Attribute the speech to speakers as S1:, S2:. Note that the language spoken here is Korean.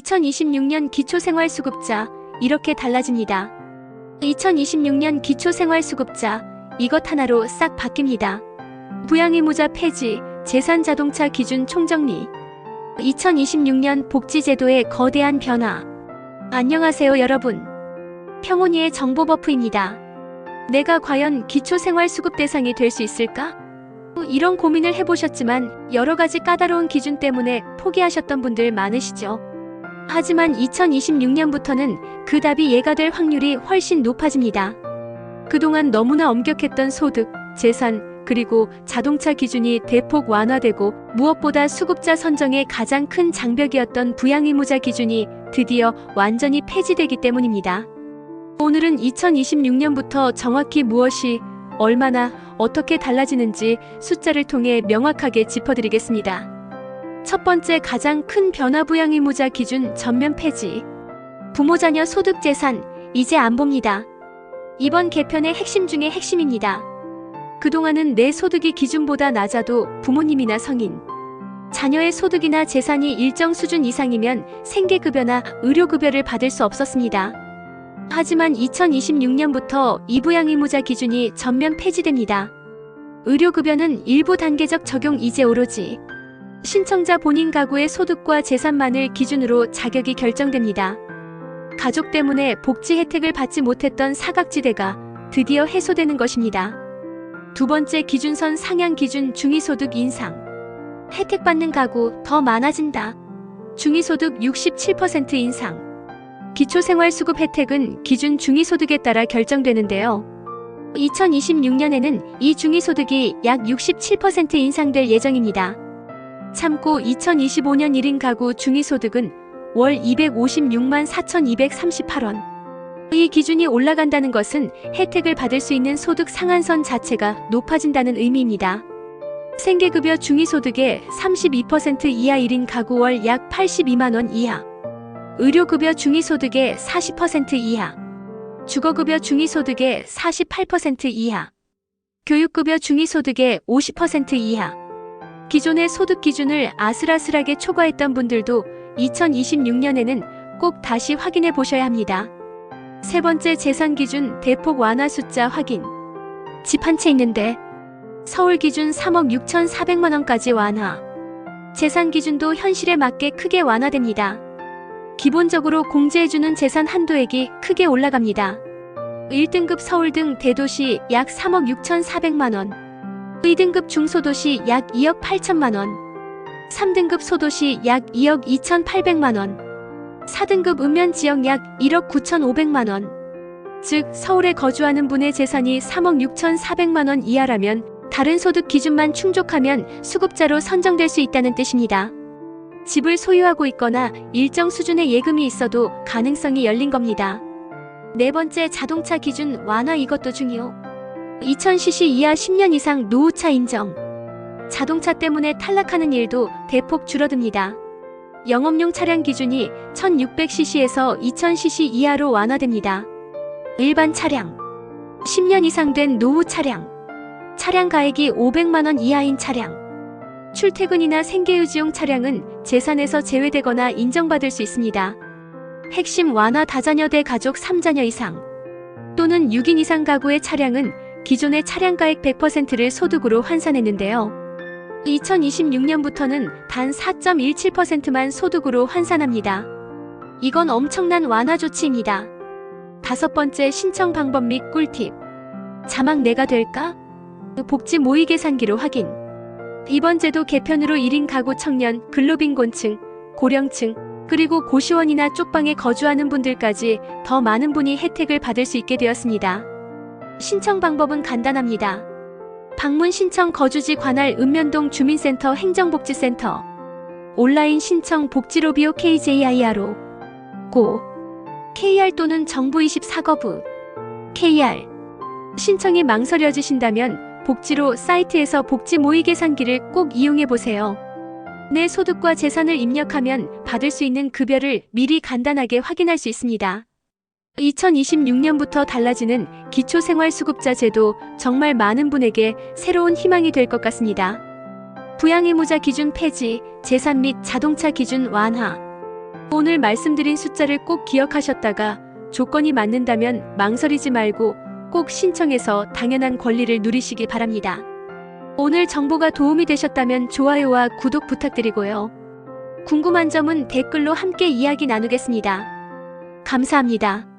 S1: 2026년 기초생활수급자 이렇게 달라집니다. 2026년 기초생활수급자 이것 하나로 싹 바뀝니다. 부양의무자 폐지, 재산자동차 기준 총정리 2026년 복지제도의 거대한 변화 안녕하세요 여러분. 평온이의 정보 버프입니다. 내가 과연 기초생활수급 대상이 될 수 있을까? 이런 고민을 해보셨지만 여러 가지 까다로운 기준 때문에 포기하셨던 분들 많으시죠? 하지만 2026년부터는 그 답이 예가 될 확률이 훨씬 높아집니다. 그동안 너무나 엄격했던 소득, 재산, 그리고 자동차 기준이 대폭 완화되고 무엇보다 수급자 선정의 가장 큰 장벽이었던 부양의무자 기준이 드디어 완전히 폐지되기 때문입니다. 오늘은 2026년부터 정확히 무엇이 얼마나 어떻게 달라지는지 숫자를 통해 명확하게 짚어드리겠습니다. 첫 번째 가장 큰 변화 부양의무자 기준 전면 폐지. 부모 자녀 소득 재산 이제 안 봅니다. 이번 개편의 핵심 중의 핵심입니다. 그동안은 내 소득이 기준보다 낮아도 부모님이나 성인, 자녀의 소득이나 재산이 일정 수준 이상이면 생계급여나 의료급여를 받을 수 없었습니다. 하지만 2026년부터 이부양의무자 기준이 전면 폐지됩니다. 의료급여는 일부 단계적 적용 이제 오로지 신청자 본인 가구의 소득과 재산만을 기준으로 자격이 결정됩니다. 가족 때문에 복지 혜택을 받지 못했던 사각지대가 드디어 해소되는 것입니다. 두 번째 기준선 상향 기준 중위소득 인상. 혜택 받는 가구 더 많아진다. 중위소득 67% 인상. 기초생활수급 혜택은 기준 중위소득에 따라 결정되는데요. 2026년에는 이 중위소득이 약 67% 인상될 예정입니다. 참고 2025년 1인 가구 중위소득은 월 256만 4,238원. 이 기준이 올라간다는 것은 혜택을 받을 수 있는 소득 상한선 자체가 높아진다는 의미입니다. 생계급여 중위소득의 32% 이하 1인 가구 월 약 82만원 이하. 의료급여 중위소득의 40% 이하. 주거급여 중위소득의 48% 이하. 교육급여 중위소득의 50% 이하. 기존의 소득 기준을 아슬아슬하게 초과했던 분들도 2026년에는 꼭 다시 확인해 보셔야 합니다. 세 번째 재산 기준 대폭 완화 숫자 확인. 집 한 채 있는데 서울 기준 3억 6,400만 원까지 완화. 재산 기준도 현실에 맞게 크게 완화됩니다. 기본적으로 공제해주는 재산 한도액이 크게 올라갑니다. 1등급 서울 등 대도시 약 3억 6,400만 원. 2등급 중소도시 약 2억 8천만 원. 3등급 소도시 약 2억 2,800만 원. 4등급 읍면 지역 약 1억 9,500만 원. 즉, 서울에 거주하는 분의 재산이 3억 6,400만 원 이하라면 다른 소득 기준만 충족하면 수급자로 선정될 수 있다는 뜻입니다. 집을 소유하고 있거나 일정 수준의 예금이 있어도 가능성이 열린 겁니다. 네 번째 자동차 기준 완화 이것도 중요. 2000cc 이하 10년 이상 노후차 인정. 자동차 때문에 탈락하는 일도 대폭 줄어듭니다. 영업용 차량 기준이 1600cc에서 2000cc 이하로 완화됩니다. 일반 차량, 10년 이상 된 노후 차량, 차량 가액이 500만원 이하인 차량, 출퇴근이나 생계유지용 차량은 재산에서 제외되거나 인정받을 수 있습니다. 핵심 완화 다자녀 대 가족 3자녀 이상 또는 6인 이상 가구의 차량은 기존의 차량 가액 100%를 소득으로 환산했는데요. 2026년부터는 단 4.17%만 소득으로 환산합니다. 이건 엄청난 완화 조치입니다. 다섯 번째 신청 방법 및 꿀팁. 자막 내가 될까? 복지 모의 계산기로 확인. 이번 제도 개편으로 1인 가구 청년, 근로빈곤층, 고령층, 그리고 고시원이나 쪽방에 거주하는 분들까지 더 많은 분이 혜택을 받을 수 있게 되었습니다. 신청 방법은 간단합니다. 방문 신청 거주지 관할 읍면동 주민센터 행정복지센터 온라인 신청 복지로비오 KJIR로 고 KR 또는 정부24거부 KR 신청이 망설여지신다면 복지로 사이트에서 복지 모의 계산기를 꼭 이용해 보세요. 내 소득과 재산을 입력하면 받을 수 있는 급여를 미리 간단하게 확인할 수 있습니다. 2026년부터 달라지는 기초생활수급자 제도 정말 많은 분에게 새로운 희망이 될 것 같습니다. 부양의무자 기준 폐지, 재산 및 자동차 기준 완화. 오늘 말씀드린 숫자를 꼭 기억하셨다가 조건이 맞는다면 망설이지 말고 꼭 신청해서 당연한 권리를 누리시기 바랍니다. 오늘 정보가 도움이 되셨다면 좋아요와 구독 부탁드리고요. 궁금한 점은 댓글로 함께 이야기 나누겠습니다. 감사합니다.